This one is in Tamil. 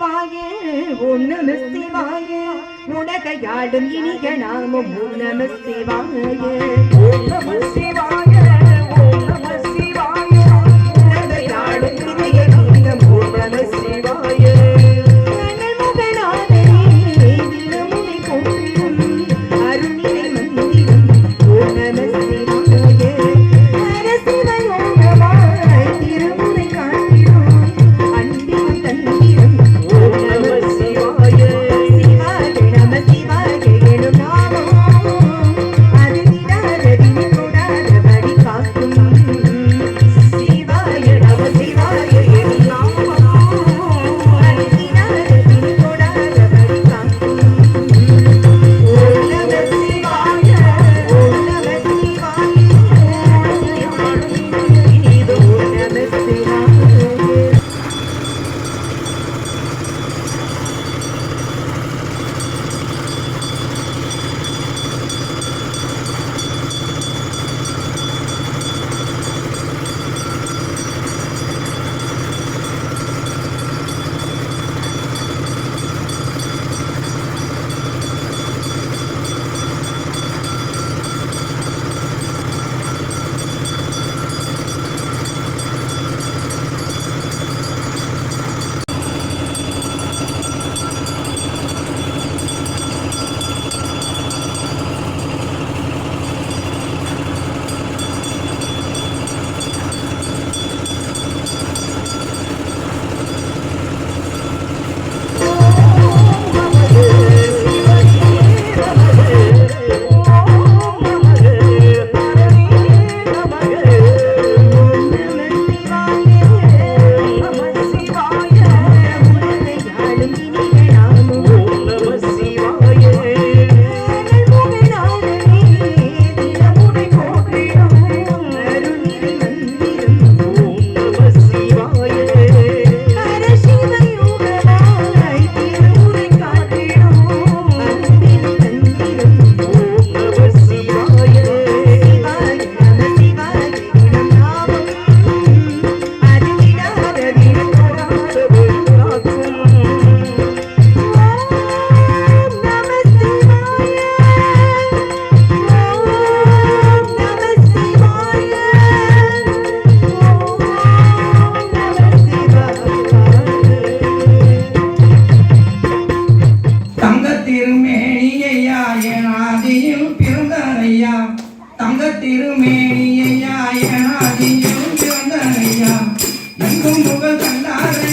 சிவாயே ஓம் நம சிவாயே உலகையாடும் இனிய நாமம் ஓம் சிவாயே சிவாயே கண்டார்